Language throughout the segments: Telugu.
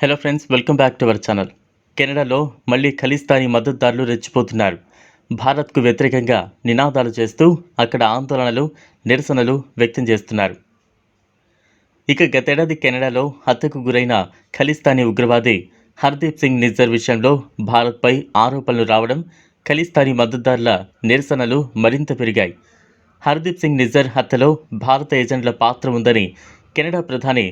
Hello friends welcome back to our channel కెనడాలో మళ్ళీ ఖలిస్తానీ మద్దతుదారులు రెచ్చిపోతున్నారు. భారత్కు వ్యతిరేకంగా నినాదాలు చేస్తూ అక్కడ ఆందోళనలు నిరసనలు వ్యక్తం చేస్తున్నారు. ఇక గతేడాది కెనడాలో హత్యకు గురైన ఖలిస్తానీ ఉగ్రవాది హర్దీప్ సింగ్ నిజ్జర్ విషయంలో భారత్పై ఆరోపణలు రావడం ఖలిస్తానీ మద్దతుదారుల నిరసనలు మరింత పెరిగాయి. హర్దీప్ సింగ్ నిజ్జర్ హత్యలో భారత ఏజెంట్ల పాత్ర ఉందని కెనడా ప్రధాని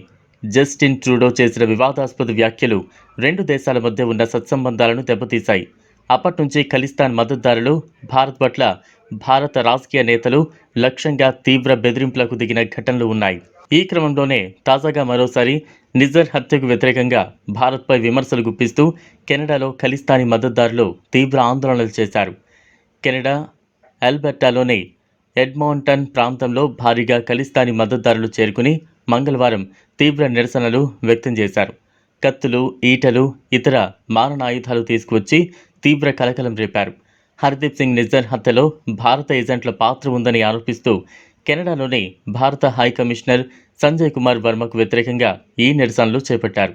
జస్టిన్ ట్రూడో చేసిన వివాదాస్పద వ్యాఖ్యలు రెండు దేశాల మధ్య ఉన్న సత్సంబంధాలను దెబ్బతీశాయి. అప్పటి నుంచి ఖలిస్తాన్ మద్దతుదారులు భారత్ పట్ల భారత రాజకీయ నేతలు లక్ష్యంగా తీవ్ర బెదిరింపులకు దిగిన ఘటనలు ఉన్నాయి. ఈ క్రమంలోనే తాజాగా మరోసారి నిజర్ హత్యకు వ్యతిరేకంగా భారత్పై విమర్శలు గుప్పిస్తూ కెనడాలో ఖలిస్తానీ మద్దతుదారులు తీవ్ర ఆందోళనలు చేశారు. కెనడా అల్బర్టాలోని ఎడ్మౌంటన్ ప్రాంతంలో భారీగా ఖలిస్తానీ మద్దతుదారులు చేరుకుని మంగళవారం తీవ్ర నిరసనలు వ్యక్తం చేశారు. కత్తులు ఈటలు ఇతర మారణాయుధాలు తీసుకువచ్చి తీవ్ర కలకలం రేపారు. హర్దీప్ సింగ్ నిజ్జర్ హత్యలో భారత ఏజెంట్ల పాత్ర ఉందని ఆరోపిస్తూ కెనడాలోని భారత హై కమిషనర్ సంజయ్ కుమార్ వర్మకు వ్యతిరేకంగా ఈ నిరసనలు చేపట్టారు.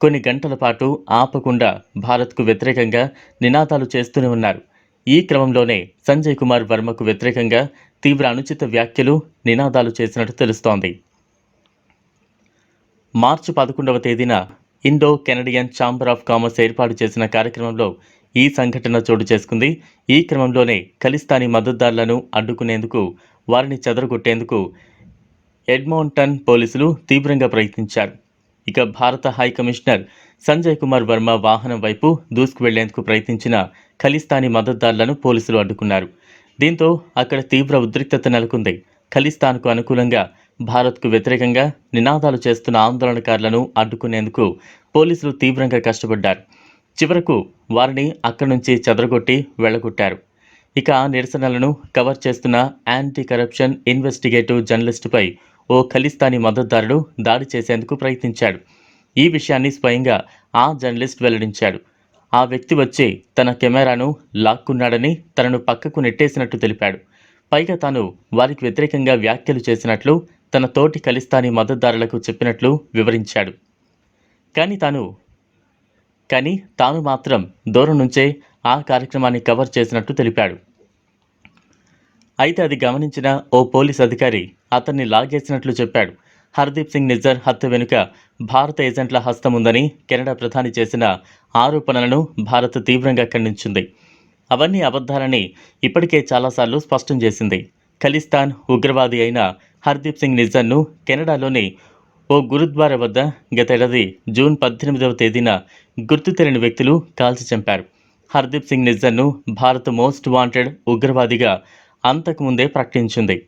కొన్ని గంటల పాటు ఆపకుండా భారత్కు వ్యతిరేకంగా నినాదాలు చేస్తూనే ఉన్నారు. ఈ క్రమంలోనే సంజయ్ కుమార్ వర్మకు వ్యతిరేకంగా తీవ్ర అనుచిత వ్యాఖ్యలు నినాదాలు చేసినట్టు తెలుస్తోంది. మార్చి పదకొండవ తేదీన Indo Canadian chamber of commerce ఏర్పాటు చేసిన కార్యక్రమంలో ఈ సంఘటన చోటు చేసుకుంది. ఈ క్రమంలోనే ఖలిస్తానీ మద్దతుదారులను అడ్డుకునేందుకు వారిని చెదరగొట్టేందుకు ఎడ్మౌంటన్ పోలీసులు తీవ్రంగా ప్రయత్నించారు. ఇక భారత హై కమిషనర్ సంజయ్ కుమార్ వర్మ వాహనం వైపు దూసుకు వెళ్ళేందుకు ప్రయత్నించిన ఖలిస్తానీ మద్దతుదారులను పోలీసులు అడ్డుకున్నారు. దీంతో అక్కడ తీవ్ర ఉద్రిక్తత నెలకొంది. ఖలిస్తాన్కు అనుకూలంగా భారత్కు వ్యతిరేకంగా నినాదాలు చేస్తున్న ఆందోళనకారులను అడ్డుకునేందుకు పోలీసులు తీవ్రంగా కష్టపడ్డారు. చివరకు వారిని అక్కడి నుంచి చెదరగొట్టి వెళ్ళగొట్టారు ఇక ఆ నిరసనలను కవర్ చేస్తున్న యాంటీ కరప్షన్ ఇన్వెస్టిగేటివ్ జర్నలిస్టుపై ఓ ఖలిస్తానీ మద్దతుదారుడు దాడి చేసేందుకు ప్రయత్నించాడు. ఈ విషయాన్ని స్వయంగా ఆ జర్నలిస్ట్ వెల్లడించాడు. ఆ వ్యక్తి వచ్చి తన కెమెరాను లాక్కున్నాడని తనను పక్కకు నెట్టేసినట్టు తెలిపాడు. పైగా తాను వారికి వ్యతిరేకంగా వ్యాఖ్యలు చేసినట్లు తన తోటి ఖలిస్తానీ మద్దతుదారులకు చెప్పినట్లు వివరించాడు. కానీ తాను కానీ తాను మాత్రం దూరం నుంచే ఆ కార్యక్రమాన్ని కవర్ చేసినట్టు తెలిపాడు. అయితే అది గమనించిన ఓ పోలీస్ అధికారి అతన్ని లాగేసినట్లు చెప్పాడు. హర్దీప్ సింగ్ నిజ్జర్ హత్య వెనుక భారత ఏజెంట్ల హస్తం ఉందని కెనడా ప్రధాని చేసిన ఆరోపణలను భారత్ తీవ్రంగా ఖండించింది. అవన్నీ అబద్ధాలని ఇప్పటికే చాలాసార్లు స్పష్టం చేసింది. ఖలిస్తాన్ ఉగ్రవాది అయిన హర్దీప్ సింగ్ నిజ్జర్ను కెనడాలోని ఓ గురుద్వారా వద్ద గతేడాది జూన్ పద్దెనిమిదవ తేదీన గుర్తు తెలియని వ్యక్తులు కాల్చి చంపారు. హర్దీప్ సింగ్ నిజ్జర్ను భారత్ మోస్ట్ వాంటెడ్ ఉగ్రవాదిగా అంతకుముందే ప్రకటించింది.